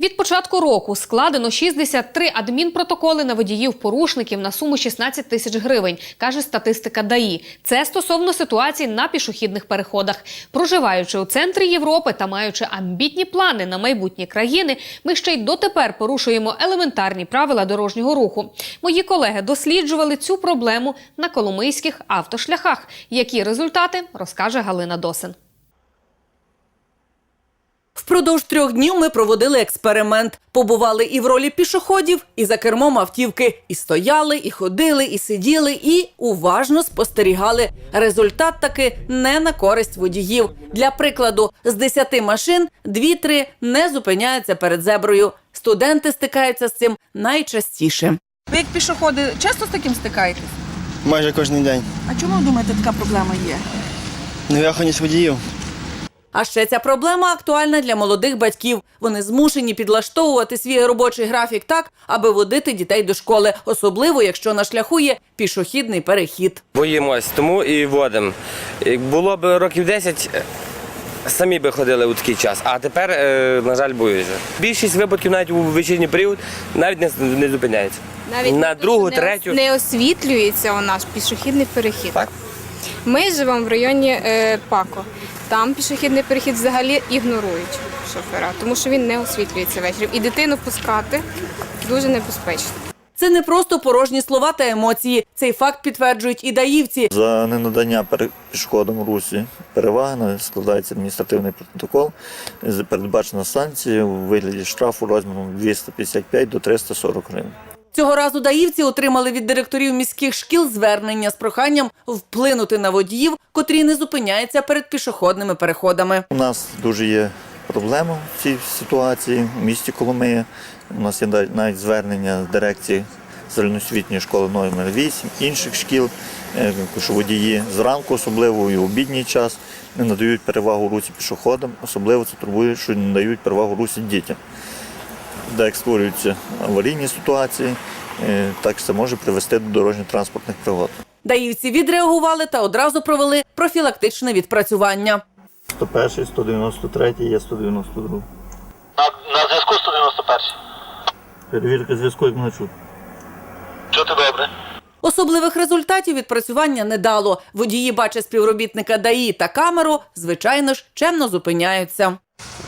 Від початку року складено 63 адмінпротоколи на водіїв-порушників на суму 16 тисяч гривень, каже статистика ДАІ. Це стосовно ситуації на пішохідних переходах. Проживаючи у центрі Європи та маючи амбітні плани на майбутні країни, ми ще й дотепер порушуємо елементарні правила дорожнього руху. Мої колеги досліджували цю проблему на коломийських автошляхах. Які результати розкаже Галина Досин. Впродовж трьох днів ми проводили експеримент. Побували і в ролі пішоходів, і за кермом автівки. І стояли, і ходили, і сиділи, і уважно спостерігали. Результат таки не на користь водіїв. Для прикладу, з 10 машин дві-три не зупиняються перед зеброю. Студенти стикаються з цим найчастіше. Ви як пішоходи часто з таким стикаєтесь? Майже кожен день. А чому ви думаєте, така проблема є? Невихованість водіїв. А ще ця проблема актуальна для молодих батьків. Вони змушені підлаштовувати свій робочий графік так, аби водити дітей до школи, особливо якщо на шляху є пішохідний перехід. Боїмось, тому і водимо. Як було б років 10, е, самі би ходили у такий час, а тепер, е, на жаль, боюся. Більшість випадків навіть у вечірній період навіть не, не зупиняється. Навіть на не- другу, не, третю. не освітлюється у нас пішохідний перехід. Так. Ми живемо в районі е, Пако. Там пішохідний перехід взагалі ігнорують шофера, тому що він не освітлюється ввечері. І дитину пускати дуже небезпечно. Це не просто порожні слова та емоції. Цей факт підтверджують і даївці. За ненадання пішоходам у русі переваги на- складається адміністративний протокол. Передбачена санкція у вигляді штрафу розміром 255 до 340 гривень. Цього разу даївці отримали від директорів міських шкіл звернення з проханням вплинути на водіїв, котрі не зупиняються перед пішохідними переходами. У нас дуже є проблема в цій ситуації в місті Коломия. У нас є навіть звернення з дирекції загальноосвітньої школи номер 8, інших шкіл, е, що водії зранку, особливо і в обідній час, не надають перевагу русі пішоходам, особливо це турбує, що не дають перевагу русі дітям. Де створюються аварійні ситуації, е, так це може привести до дорожньо-транспортних пригод. Даївці відреагували та одразу провели профілактичне відпрацювання. 101, 193, є 192. На, на зв'язку 191. Перевірка зв'язку, як мене чути. Чути добре. Особливих результатів відпрацювання не дало. Водії бачать співробітника ДАІ та камеру, звичайно ж, чемно зупиняються.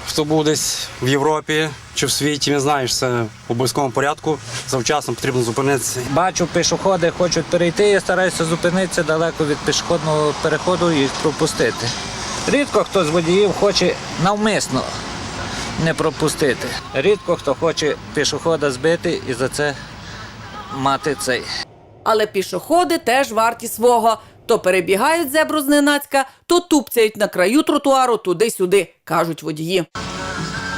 Хто був десь в Європі чи в світі, він знає, що це в обов'язковому порядку. Завчасно потрібно зупинитися. Бачу, пішоходи хочуть перейти, я стараюся зупинитися далеко від пішохідного переходу і пропустити. Рідко хто з водіїв хоче навмисно не пропустити. Рідко хто хоче пішохода збити і за це мати цей. Але пішоходи теж варті свого. То перебігають зебру зненацька, то тупцяють на краю тротуару туди-сюди, кажуть водії.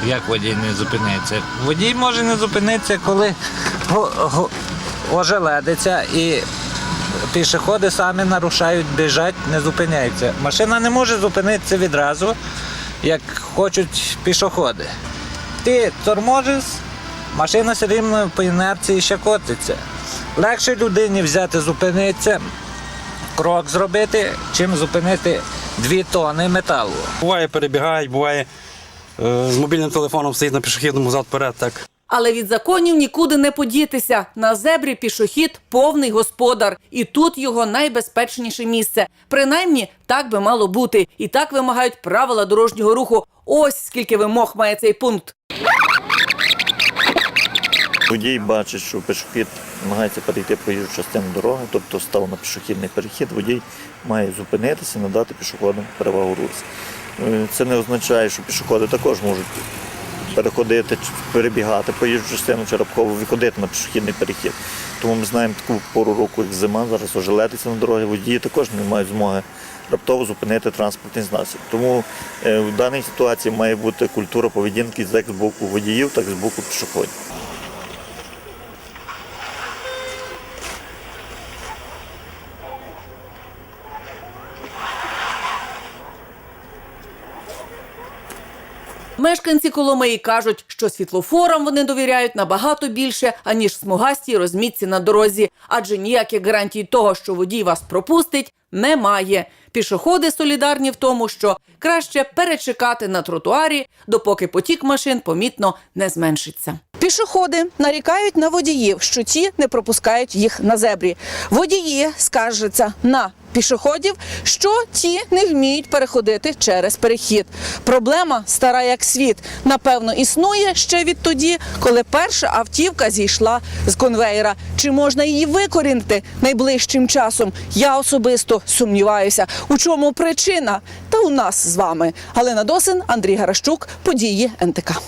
Як водій не зупиниться? Водій може не зупинитися, коли ожеледиться і пішоходи самі нарушають, біжать, не зупиняються. Машина не може зупинитися відразу, як хочуть пішоходи. Ти торможиш, машина все рівно по інерції ще котиться. Легше людині взяти, зупинитися, крок зробити, чим зупинити дві тони металу. Буває, перебігають, буває е, з мобільним телефоном стоїть на пішохідному зад вперед. Так. Але від законів нікуди не подітися. На зебрі пішохід повний господар, і тут його найбезпечніше місце. Принаймні, так би мало бути. І так вимагають правила дорожнього руху. Ось скільки вимог має цей пункт. Водій бачить, що пішохід намагається перейти проїжджу частину дороги, тобто став на пішохідний перехід, водій має зупинитися і надати пішоходам перевагу русі. Е, Це не означає, що пішоходи також можуть переходити, перебігати проїжджу частину чи раптово виходити на пішохідний перехід. Тому ми знаємо таку пору року, як зима, зараз ожеледиться на дорогі. Водії також не мають змоги раптово зупинити транспортний засіб. Тому е, в даній ситуації має бути культура поведінки як з боку водіїв, так і з боку пішоходів. Мешканці Коломиї кажуть, що світлофорам вони довіряють набагато більше, аніж смугастій розмітці на дорозі, адже ніяких гарантій того, що водій вас пропустить, немає. Пішоходи солідарні в тому, що краще перечекати на тротуарі, допоки потік машин помітно не зменшиться. Пішоходи нарікають на водіїв, що ті не пропускають їх на зебрі. Водії скаржаться на пішоходів, що ті не вміють переходити через перехід. Проблема стара як світ. Напевно, існує ще відтоді, коли перша автівка зійшла з конвейера. Чи можна її викорінити найближчим часом? Я особисто сумніваюся. У чому причина? Та у нас з вами Галина Досин, Андрій Гаращук, події НТК.